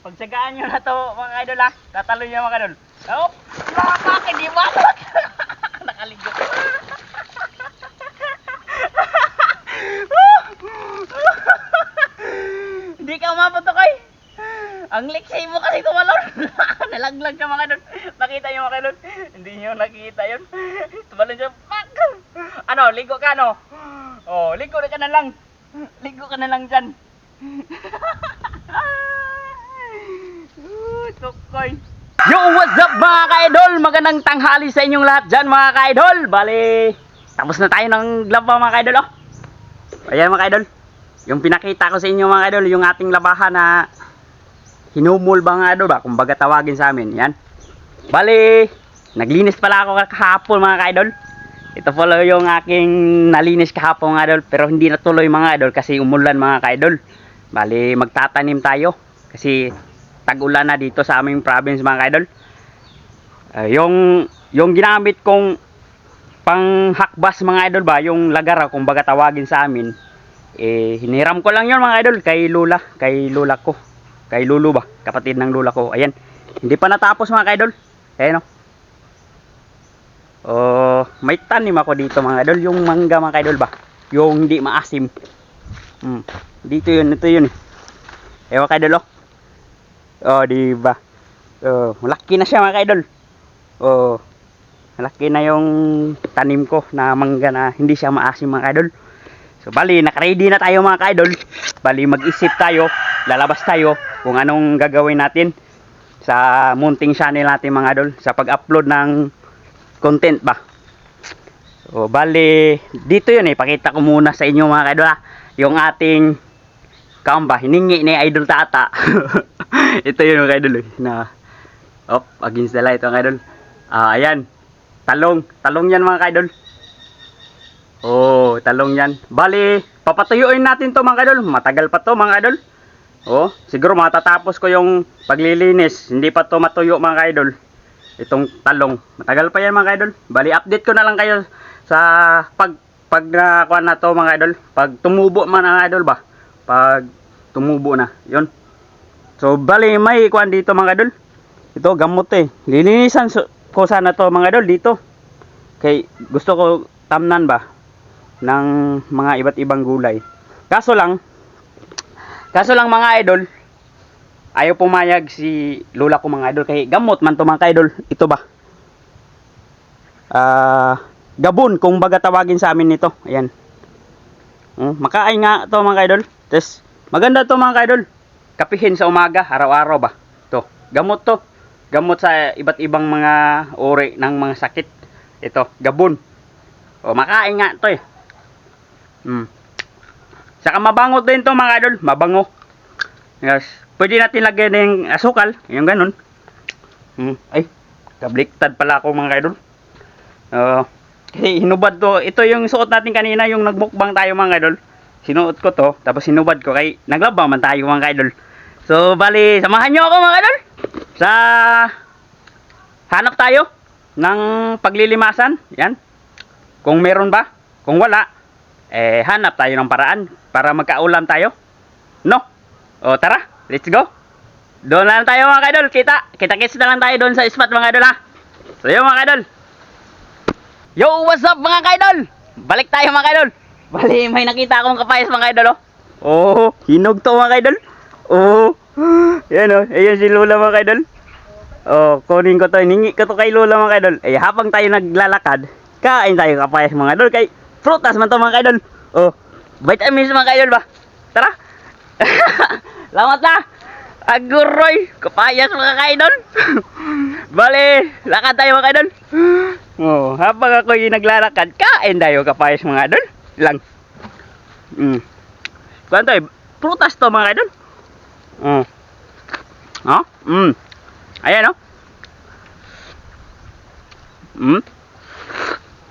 Pagsagaan nyo na to mga idol ha. Tatalo nyo mga idol. Oh, bakit di ba? Nakaligo. Hindi ka umabot to kay. Ang liksi mo kasi tumalon. Nalaglag siya mga idol. Nakita nyo mga idol. Hindi nyo nakita yun. Tumalon siya. Pak! Ano, ligo ka no? Oh, ligo ka na lang. Ligo ka na lang dyan. Tukoy. Yo, what's up mga ka-idol? Magandang tanghali sa inyong lahat dyan mga ka-idol. Bali, tapos na tayo ng laba mga ka-idol. Oh. Ayan mga ka-idol. Yung pinakita ko sa inyo mga ka-idol, yung ating labahan na hinumol ba mga idol ba? Kumbaga tawagin sa amin. Yan. Bali, naglinis pala ako kahapon mga ka-idol. Ito pala yung aking nalinis kahapon mga idol. Pero hindi natuloy mga idol kasi umulan mga ka-idol. Bali, magtatanim tayo. Kasi tag-ulan na dito sa aming province mga ka-idol. Ah, yung, yung ginamit kong panghakbas mga idol ba, yung lagara kung baga tawagin sa amin, eh, hiniram ko lang yun mga idol kay Lula, kay Lula ko. Kay Lulu ba, kapatid ng Lula ko. Ayan, hindi pa natapos mga ka-idol. Ayan o. Oh, may tanim ako dito mga idol, yung mangga mga idol ba? Yung hindi maasim. Hmm. Dito yun, ito yun. Ewan ka idol oh. Oh, di ba? Oh, malaki na siya mga idol. Oh, malaki na yung tanim ko na mangga na hindi siya maasim mga idol. So bali, naka-ready na tayo mga idol. Bali, mag-isip tayo, lalabas tayo kung anong gagawin natin sa munting channel natin mga idol sa pag-upload ng content ba. So, bali, dito yun eh, pakita ko muna sa inyo mga idol ah, yung ating kamba, hiningi ni Idol Tata. Ito yun mga idol eh, na, op, against the light mga idol. Ah, ayan, talong, talong yan mga idol. Oh, talong yan. Bali, papatuyuin natin to mga idol. Matagal pa to mga idol. Oh, siguro matatapos ko yung paglilinis. Hindi pa to matuyo mga idol. Itong talong. Matagal pa yan mga idol. Bali, update ko na lang kayo sa pag pag nakuha na to mga idol. Pag tumubo man mga idol ba? Pag tumubo na. Yun. So, bali, may kuhan dito mga idol. Ito, gamot eh. Lilinisan ko sana to mga idol dito. Kay, gusto ko tamnan ba? ng mga iba't ibang gulay. Kaso lang, kaso lang mga idol, ayaw pumayag si lula ko mga idol kay gamot man to mga idol. Ito ba? Ah, gabon kung baga tawagin sa amin nito. Ayan. Oh, makain nga to mga idol. Tapos maganda to mga idol. Kapihin sa umaga, araw-araw ba? To, gamot to. Gamot sa iba't ibang mga uri ng mga sakit. Ito, gabon. O, makain nga to eh. Mm. Saka mabango din to mga idol, mabango. Yes. Pwede natin lagyan ng asukal, yung ganun. Mm. Ay, kabliktad pala ako mga idol. Uh, kasi hinubad to, ito yung suot natin kanina, yung nagmukbang tayo mga idol. Sinuot ko to, tapos hinubad ko kay naglaba man tayo mga idol. So, bali, samahan nyo ako mga idol. Sa hanap tayo ng paglilimasan. Yan. Kung meron ba, kung wala, eh hanap tayo ng paraan para magkaulam tayo. No? O tara, let's go. Doon lang tayo mga idol, kita. Kita-kits na lang tayo doon sa spot mga idol ha. So yun mga idol. Yo, what's up mga idol? Balik tayo mga idol. Bali, may nakita akong kapayas mga idol oh. Oh, hinog to mga idol. Oh. Yan oh, ayan si Lola mga idol. Oh, kunin ko to, hiningi ko to kay Lola mga idol. Eh, habang tayo naglalakad, kain tayo kapayas mga idol. Kay frutas man to mga idol. Oh, vitamins mga idol ba? Tara. Lamat na. Aguroy, kapayas mga idol. Bale, lakad tayo mga idol. Oh, habang ako yung naglalakad, kain tayo kapayas mga idol. Lang. Mm. Kuan to, eh, prutas to mga idol. Oh. Oh, mm. Ayan oh. Mm.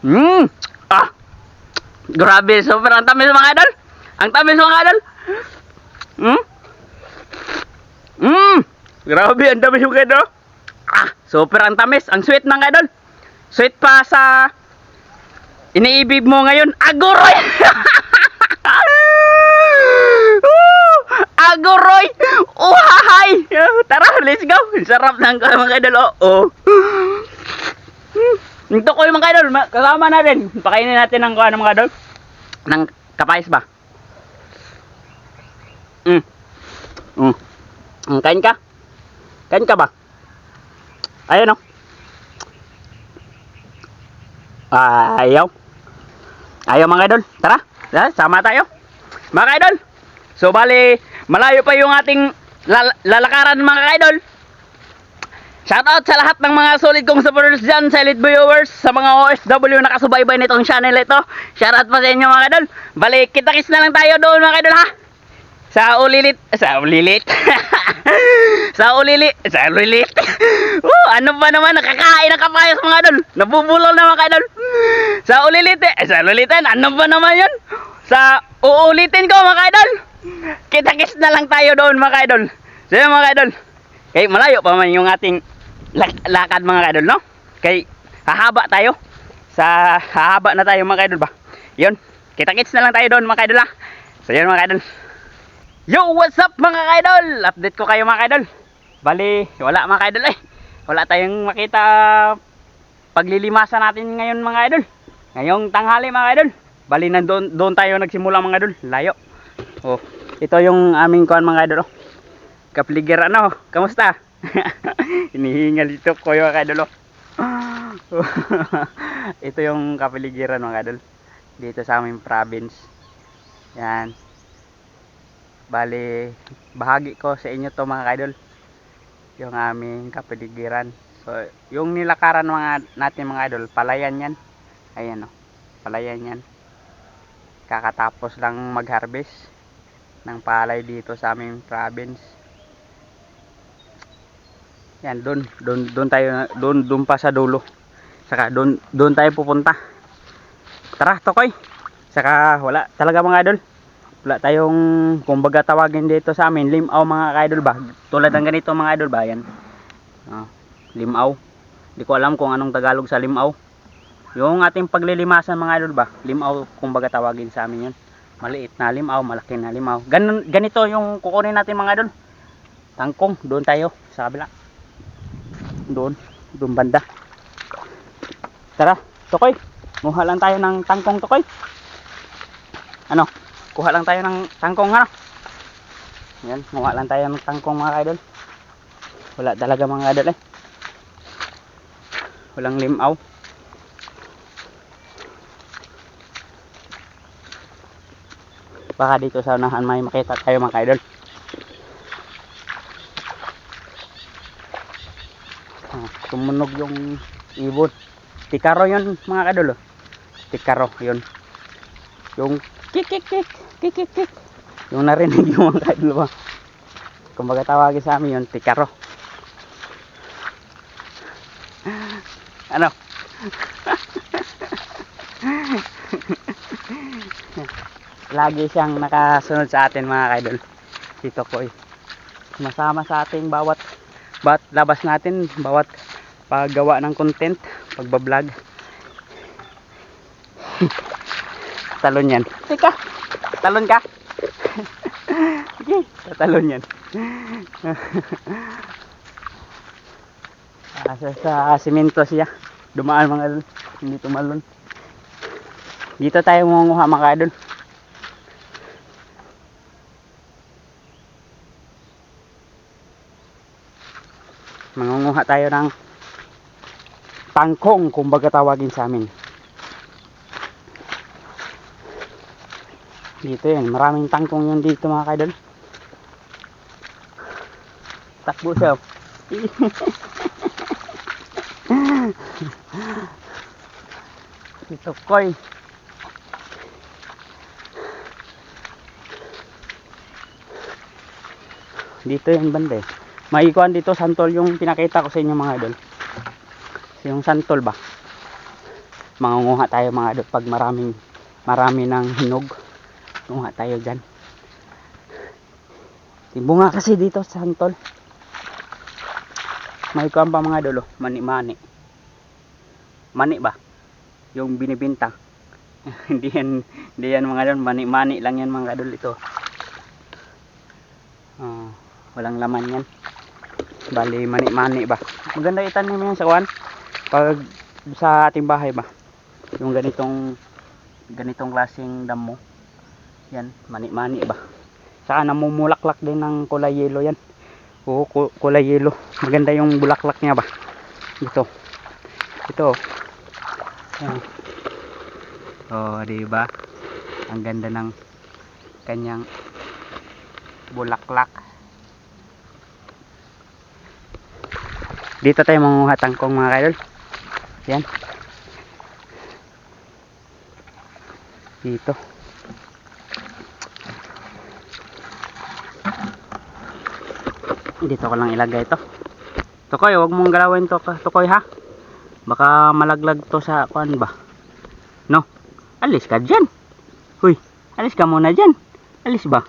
Mm. Ah. Grabe, super ang tamis mga idol. Ang tamis mga idol. Mm. Mm. Grabe, ang tamis mga idol. Ah, super ang tamis. Ang sweet ng idol. Sweet pa sa iniibig mo ngayon. Aguroy! Woo! Aguroy! Uhahay! Tara, let's go! Sarap ng mga idol. Oh, oh. Hmm. Ito ko yung mga idol. ma- Kasama natin. Pakainin natin ng kuha ng mga idol. Ng kapayas ba? Mm. Mm. Kain ka? Kain ka ba? Ayun Ayaw. Ayaw mga idol. Tara. Tara, sama tayo. Mga idol. So bali, malayo pa yung ating lal- lalakaran mga idol. Shoutout sa lahat ng mga solid kong supporters dyan, elite viewers, sa mga OFW na nakasubaybay nitong channel ito. Shoutout pa sa inyo mga idol. Bali, kita-kits na lang tayo doon mga idol ha. Sa ulilit, sa ulilit. sa ulilit, sa ulilit. oh, ano ba naman nakakain ng kapayas mga idol? Nabubulol na mga idol. Sa ulilit, eh, sa ulitin, ano ba naman 'yon? Sa uulitin ko mga idol. Kita-kits na lang tayo doon mga idol. Yun, mga idol. Kay malayo pa man yung ating lak- lakad mga idol, no? Kay hahaba tayo. Sa hahaba na tayo mga idol ba? Yun. Kita-kits na lang tayo doon mga idol ha. So yun mga idol. Yo, what's up mga idol? Update ko kayo mga idol. Bali, wala mga idol eh. Wala tayong makita paglilimasan natin ngayon mga idol. Ngayong tanghali mga idol. Bali, nandun, doon tayo nagsimula mga idol. Layo. Oh, ito yung aming kuan mga idol. Oh. Kapliger ano, kamusta? Hinihingal ito ko yung mga idol. Oh. ito yung kapaligiran mga idol. Dito sa aming province. Yan. Bali, bahagi ko sa inyo to mga idol. Yung aming kapaligiran. So, yung nilakaran mga natin mga idol, palayan yan. Ayan o, palayan yan. Kakatapos lang mag-harvest ng palay dito sa aming province. Yan, doon, doon, doon tayo, doon, doon pa sa dulo. Saka doon, doon tayo pupunta. Tara, Tokoy. Saka wala talaga mga idol. Wala tayong kumbaga tawagin dito sa amin, limaw mga idol ba? Tulad ng ganito mga idol ba yan? Ah, limaw. Hindi ko alam kung anong Tagalog sa limaw. Yung ating paglilimasan mga idol ba? Limaw kumbaga tawagin sa amin yan. Maliit na limaw, malaki na limaw. Ganun, ganito yung kukunin natin mga idol. Tangkong, doon tayo sa kabila. Doon, doon banda. Tara, Tokoy. Muha lang tayo ng tangkong Tokoy. Ano? Kuha lang tayo ng tangkong ano? Yan, muha lang tayo ng tangkong mga idol. Wala talaga mga idol eh. Walang limaw. Baka dito sa unahan may makita tayo mga idol. Ah, tumunog yung ibon. Tikaro yun mga idol. Oh. Tikaro yun. Yung kik kik kik. Yung narinig yung mga idol ba. Kumbaga tawagin sa amin yun, tikaro. Ano? Lagi siyang nakasunod sa atin mga idol. Dito ko eh. Sumasama sa ating bawat bawat labas natin, bawat paggawa ng content, pagbablog. Talon yan. Teka, talon ka. Sige, tatalon yan. Ah, sa, simento siya. Dumaan mga idol. Hindi tumalon. Dito tayo mangunguha mga idol. Mangunguha tayo ng tangkong kumbaga tawagin sa amin. Dito yan. Maraming tangkong yun dito mga kaidol. Takbo siya. Dito koy. Dito yan banda eh. Maikuan dito santol yung pinakita ko sa inyo mga idol. Yung santol ba? Mangunguha tayo mga idol pag maraming marami ng hinog. Tunga tayo dyan. Bunga kasi dito sa santol. May kuwan pa mga idol oh. Mani-mani. Mani ba? Yung binibinta. hindi yan, hindi yan mga idol. Mani-mani lang yan mga idol ito. Ah, walang laman yan. Bali, mani-mani ba? Maganda itanim yan sa kuwan. Pag sa ating bahay ba? Yung ganitong ganitong klaseng damo. Yan, mani-mani ba? Saka namumulaklak din ng kulay yellow yan. Oo, ku- kulay yellow. Maganda yung bulaklak niya ba? Ito. Ito. Yan. Oh, di ba? Ang ganda ng kanyang bulaklak. Dito tayo manguha tangkong mga kaidol. Yan. Dito. Dito ko lang ilagay ito. Tukoy, wag mong galawin to, Tukoy ha. Baka malaglag to sa kuan ba. No. Alis ka diyan. Huy, alis ka muna diyan. Alis ba?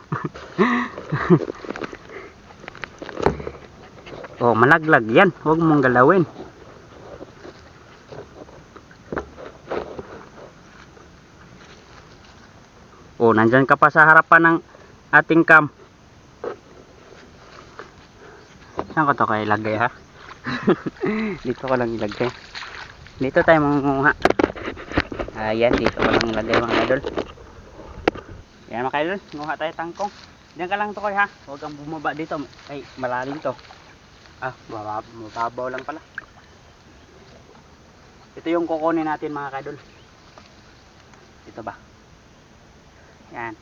oh, malaglag yan. Huwag mong galawin. Oh, nandyan ka pa sa harapan ng ating cam. Saan ko to kayo ilagay ha? dito ko lang ilagay. Dito tayo mangunguha. Ayan, dito ko lang ilagay mga idol. Yan mga idol, nguha tayo tangkong. Diyan ka lang to ha. Huwag kang bumaba dito. Ay, malalim to. Ah, mabab mababaw lang pala. Ito yung kukunin natin mga kadol. Ito ba? Yan.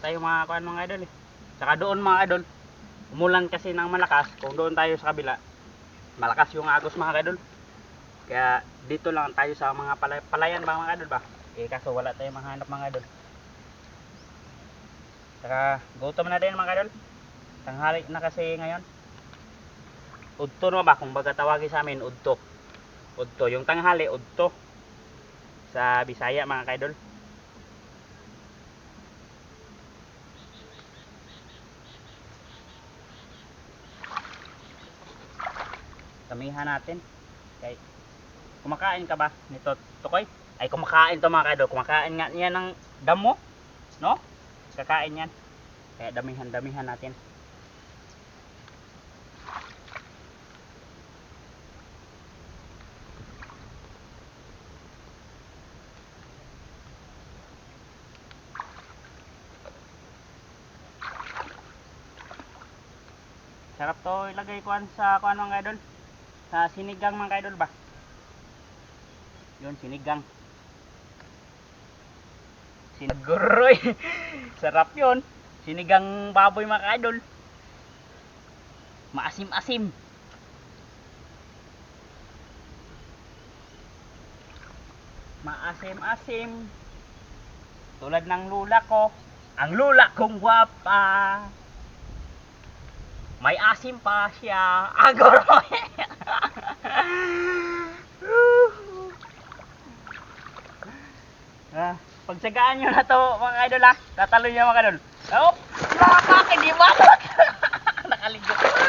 Eh, wala tayong mga kuan mga idol eh. Saka doon mga idol, umulan kasi ng malakas. Kung doon tayo sa kabila, malakas yung agos mga idol. Kaya dito lang tayo sa mga palay palayan ba mga idol ba? Eh kaso wala tayong mahanap mga idol. Saka gutom na din mga idol. Tanghali na kasi ngayon. Udto no ba kung baga tawagin sa amin udto. Udto yung tanghali udto sa Bisaya mga kaidol. Tamihan natin. Kay kumakain ka ba nito tukoy? Ay kumakain to mga kaidol. Kumakain nga niya ng damo. No? Kakain yan. Kaya damihan-damihan natin. Sarap to ilagay kuan sa kuan mga idol. Sa sinigang mga idol ba? Yun sinigang. Sinaguroy. Sarap yun. Sinigang baboy mga idol. Maasim-asim. Maasim-asim. Tulad ng lula ko. Ang lula kong gwapa. May asim pa siya. Agoroy. Ah, pagsagaan nyo na to mga idol ha. Tatalo nyo mga idol. Oh, nakakak, hindi ba? Nakaligo.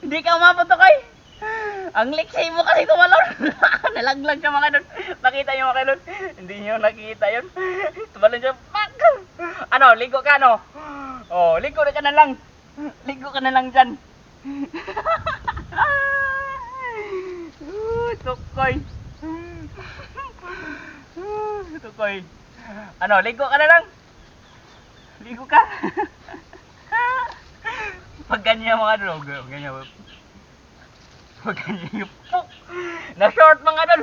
Hindi ka umabot to kay. Ang liksi mo kasi tumalon. Nalaglag siya mga idol. Nakita nyo mga idol? Hindi nyo nakita yun. Tumalon siya. Ano, ligo ka no? Oh, ligo ka na lang. Ligo ka na lang dyan. Uh, Tukoy. Uh, Tukoy. Ano, ligo ka na lang. Ligo ka. Pag ganyan mga oh, ganyan. Pag ganyan yung puk. Na short mga idol.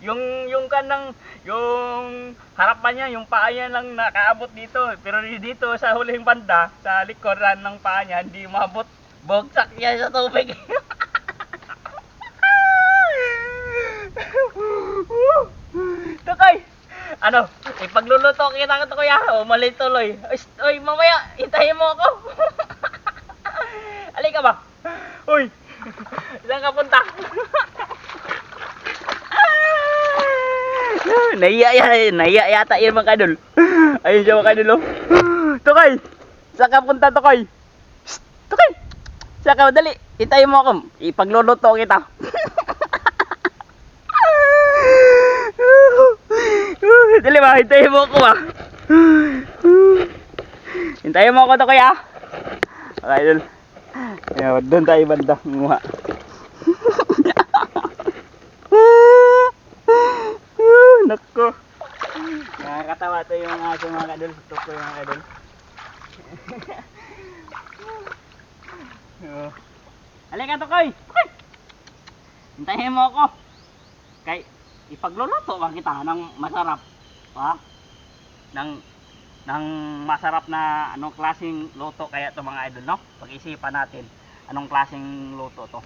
Yung yung kanang yung harapan niya, yung paa niya lang nakaabot dito. Pero dito sa huling banda, sa likoran ng paa niya, hindi umabot. Bogsak niya sa tubig. Tukay! Ano? Ipagluluto kita ko kuya. O mali tuloy. Oy, mamaya, hintayin mo ako. Alika ba? Uy! Saan ka punta? naiya yan, naiya yata yan mga kadol. Ayun siya mga kadol. oh. Tukay! Saan ka punta, Tukay? Shh! Tukoy! Saka dali. Hintayin mo ako. Ipagluluto kita. dali ba? Hintayin mo ako ba? Hintayin mo ako to kuya. Okay. Ayun, doon tayo banda. Nguha. Nako. Nakakatawa to yung aso mga kadol. Tuko yung mga kadol. Oh. Halika to koy. Koy. Hintayin mo ako. Kay ipagluluto ba kita ng masarap. Ha? Ng ng masarap na anong klaseng luto kaya to mga idol no? Pag-isipan natin anong klaseng luto to.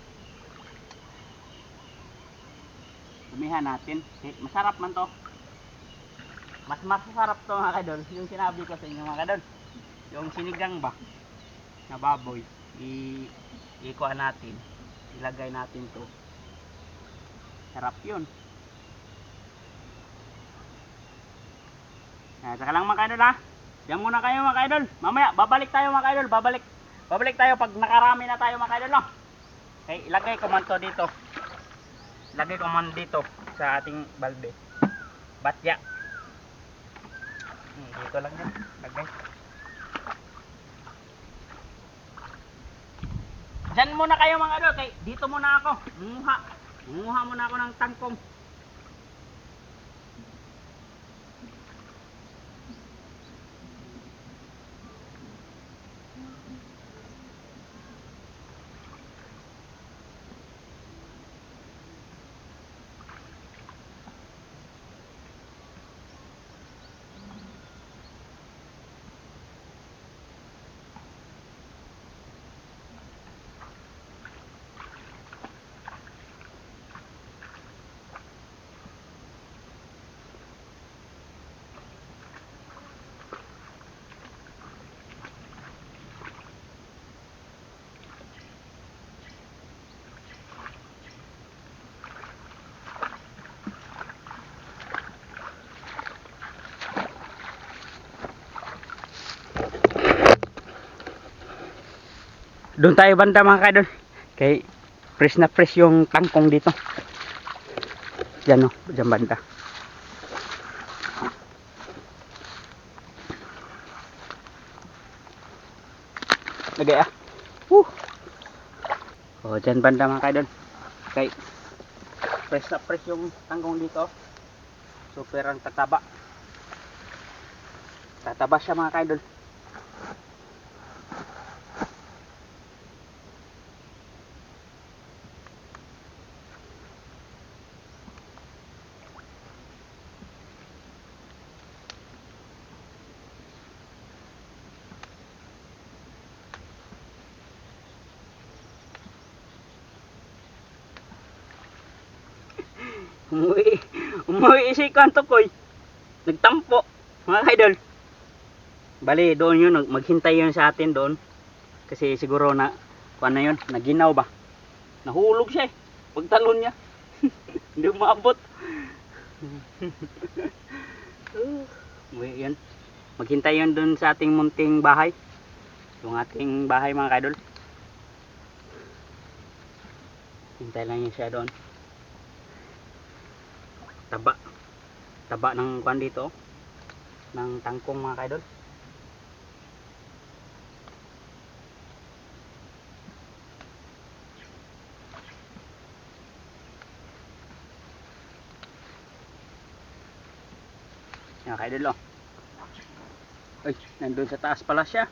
Dumihan natin. Eh, Masarap man to. Mas masarap to mga kadol. Yung sinabi ko sa inyo mga kadol. Yung sinigang ba? Na baboy. I ikuha natin. Ilagay natin to. Sarap yun. Ah, saka lang mga kaidol ha. Diyan muna kayo mga kaidol. Mamaya, babalik tayo mga kaidol. Babalik. Babalik tayo pag nakarami na tayo mga kaidol no. Okay, ilagay ko man to dito. Ilagay ko man dito sa ating balde. Batya. Hmm, dito lang yan. Lagay. Diyan muna kayo mga. Kay dito muna ako. Munguha. Munguha muna ako ng tangkong. Doon tayo banda mga kaidol. Kay fresh na fresh yung tangkong dito. Diyan o, diyan banda. Lagay ah. Woo! O, diyan banda mga kaidol. Kay fresh na fresh yung tangkong dito. Super ang tataba. Tataba siya mga kaidol. Umuwi. Umuwi si Kanto Koy. Nagtampo. Mga idol. Bali, doon yun. Maghintay yun sa atin doon. Kasi siguro na, kuan na yun, naginaw ba? Nahulog siya eh. Pagtalon niya. Hindi umabot. Umuwi yun. Maghintay yun doon sa ating munting bahay. Yung ating bahay mga idol. Hintay lang yun siya doon taba. Taba ng kwan dito ng tangkong mga kaidol. Yan kaidol oh. Ay nandun sa taas pala siya.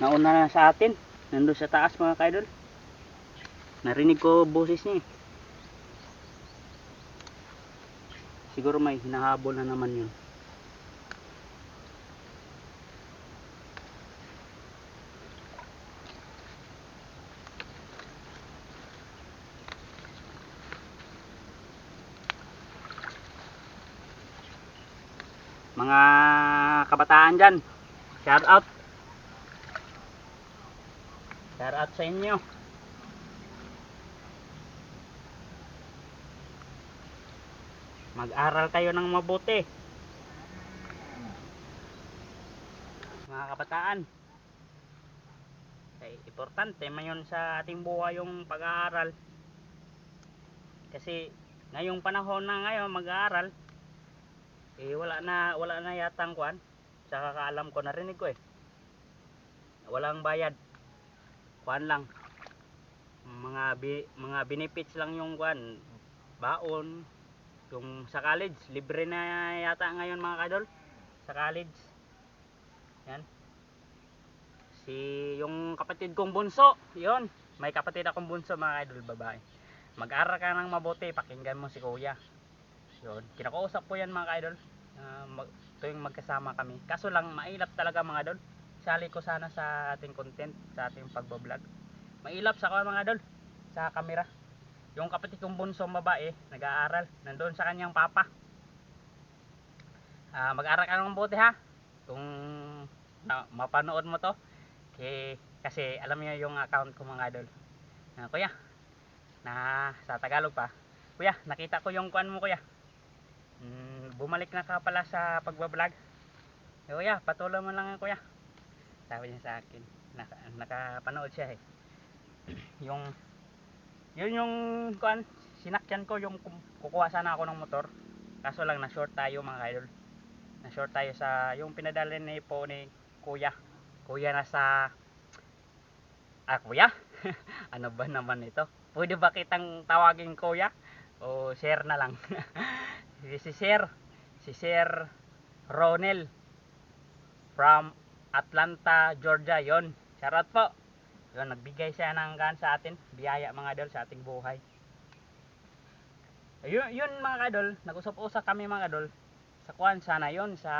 Nauna na sa atin. Nandun sa taas mga kaidol. Narinig ko boses niya eh siguro may hinahabol na naman yun. Mga kabataan dyan shout out. Shout out sa inyo mag-aral kayo ng mabuti mga kabataan Kay importante man yun sa ating buhay yung pag-aaral. Kasi ngayong panahon na ngayon mag-aaral eh wala na wala na yatang kuan. Sa kakaalam ko narinig ko eh. Walang bayad. Kuan lang. Mga bi, mga benefits lang yung kuan. Baon, yung sa college, libre na yata ngayon mga kadol. Sa college. Yan. Si yung kapatid kong bunso, yon May kapatid akong bunso mga idol babae. Mag-aral ka ng mabuti, pakinggan mo si kuya. Yun. Kinakausap ko yan mga idol. Uh, mag, tuwing magkasama kami. Kaso lang, mailap talaga mga idol. Sali ko sana sa ating content, sa ating pagbablog. Mailap sa mga idol, sa camera. Yung kapatid kong bunso babae, nag-aaral. Nandoon sa kanyang papa. Ah, mag-aral ka ng mabuti ha. Kung na, mapanood mo to, kay, kasi alam niyo yung account ko mga idol. Ah, kuya, na sa Tagalog pa. Kuya, nakita ko yung kuan mo kuya. Mm, bumalik na ka pala sa pagbablog. Eh, kuya, patuloy mo lang yan, kuya. Sabi niya sa akin. Naka, nakapanood siya eh. yung yun yung kuan sinakyan ko yung kukuha sana ako ng motor. Kaso lang na short tayo mga idol. Na short tayo sa yung pinadala ni po ni kuya. Kuya na sa Ah, kuya? ano ba naman ito? Pwede ba kitang tawagin kuya? O share na lang. si si Sir, si Sir Ronel from Atlanta, Georgia. Yon. Shoutout po. Yon, nagbigay siya ng gan sa atin, biyaya mga idol sa ating buhay. Ayun, yun mga idol, nag-usap-usap kami mga idol. Sa kuan sana yon sa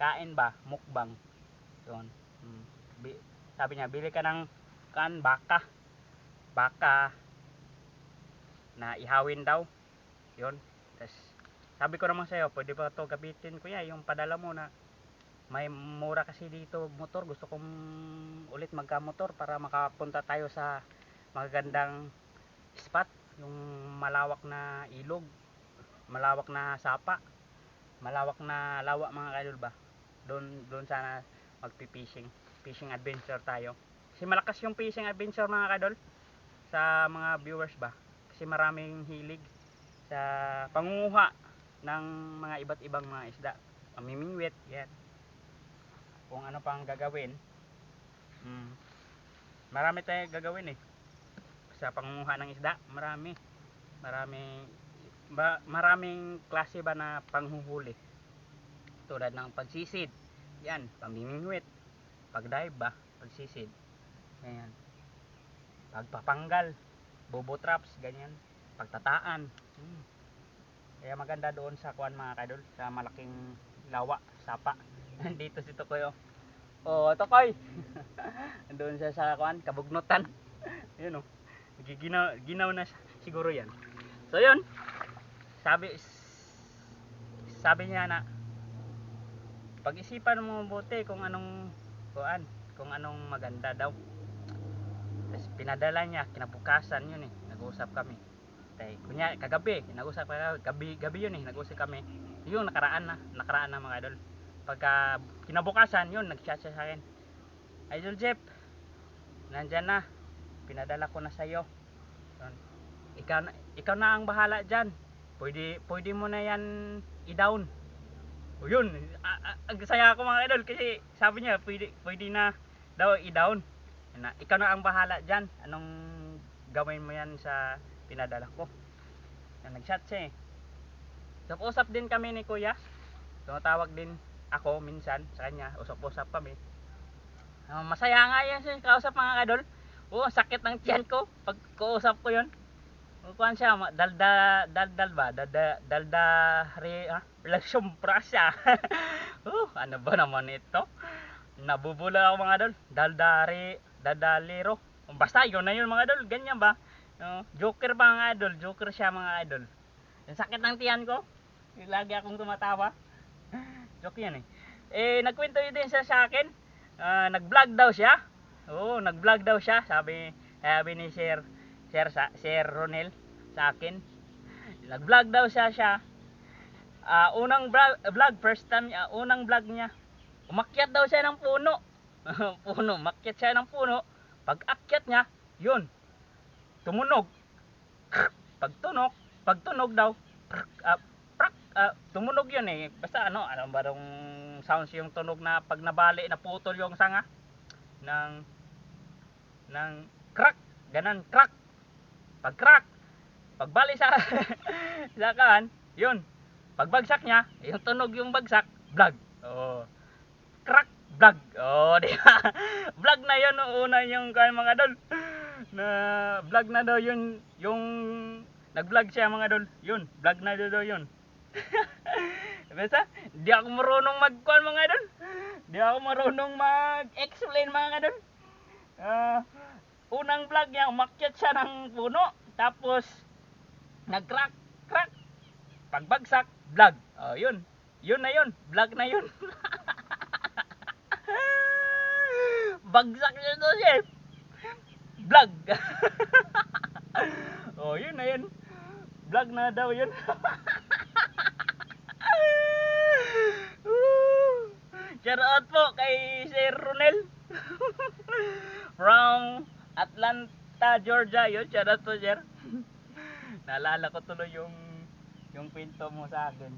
kain ba, mukbang. Yon. Hmm. Bi- sabi niya, bili ka ng kan baka. Baka na ihawin daw. Yon. Tapos sabi ko naman sa'yo, pwede ba to gabitin kuya, yung padala mo na may mura kasi dito motor. Gusto kong ulit magka-motor para makapunta tayo sa magagandang spot. Yung malawak na ilog, malawak na sapa, malawak na lawa mga kadol ba. Doon doon sana magpi-fishing, fishing adventure tayo. Kasi malakas yung fishing adventure mga kadol sa mga viewers ba. Kasi maraming hilig sa pangunguha ng mga iba't ibang mga isda. Pamimingwit, yan. Kung ano pang gagawin. Mm. Marami tayong gagawin eh. Sa pangunguha ng isda, marami. Marami ba, maraming klase ba na panghuhuli. Tulad ng pagsisid. Yan, pamimingwit. Pagdive ba, pagsisid. Ayan. Pagpapanggal, bobo traps, ganyan. Pagtataan. Hmm. Kaya maganda doon sa kuan mga kadol, sa malaking lawa, sapa. Nandito si Tokoy oh. Oh, Tokoy. doon siya sa kuan, kabugnutan. Ayun oh. Giginaw, ginaw na siya. siguro yan. So yun. Sabi sabi niya na pag-isipan mo mabuti kung anong kuan, kung anong maganda daw. Tapos pinadala niya kinabukasan yun eh. Nag-usap kami. Tay, kunya kagabi, nag-usap kami gabi gabi yun eh, nag-usap kami. Yung nakaraan na, nakaraan na mga idol. Pagka kinabukasan yun, nag-chat sa akin. Idol Jeff, nandyan na. Pinadala ko na sa iyo. Ikaw ikaw na ang bahala diyan. Pwede pwede mo na yan i-down. O yun, ang saya ako mga idol kasi sabi niya pwede pwede na daw i-down. Na, ikaw na ang bahala diyan. Anong gawin mo yan sa pinadala ko. Na nag-chat siya eh. So, usap din kami ni Kuya. Tumatawag din ako minsan sa kanya. Usap-usap kami. Ah, masaya nga yan siya kausap mga kadol. Oo, sakit ng tiyan ko pag kausap ko yun. Kuan siya, dalda, daldal ba? Dalda, dalda, re, ha? Relasyon prasya. oh, ano ba naman ito? Nabubula ako mga dol. Daldari, dadalero. Basta yun na yun mga dol. Ganyan ba? No, joker ba mga idol? Joker siya mga idol. Yung sakit ng tiyan ko. Lagi akong tumatawa. Joke yan eh. Eh, nagkwento din siya sa akin. Ah, nag-vlog daw siya. Oo, nag-vlog daw siya. Sabi, sabi ni Sir, Sir, sa, Sir Ronel sa akin. Nag-vlog daw siya siya. Ah, unang vlog, vlog, first time, niya, unang vlog niya. Umakyat daw siya ng puno. puno. Makyat siya ng puno. Pag akyat niya, yun. Tumunog. Pag tunog, pag tunog daw, ah, ah, tumunog yun eh. Basta ano, ano ba yung sounds yung tunog na pag nabali, naputol yung sanga ng ng crack, ganan crack. Pag crack, pagbali sa sa kan, yun. Pagbagsak niya, yung tunog yung bagsak, vlog. Oh. Crack vlog. Oh, di ba? vlog na yun nung una yung kay mga dol. Na vlog na daw yun, yung nag-vlog siya mga dol. Yun, vlog na daw yun. Basta, di ako marunong mag-call mga dol. Di ako marunong mag-explain mga dol. Ah, unang vlog niya, umakyat siya ng puno. Tapos, nag-crack, crack. Pagbagsak, vlog. Oh, yun. Yun na yun. Vlog na yun. Bagsak niya to, chef. Vlog. oh, yun na yun. Vlog na daw yun. Shout out po kay Sir Ronel. From Atlanta, Georgia. Yun, shout out po, sir. Naalala ko tuloy yung yung kwento mo sa akin.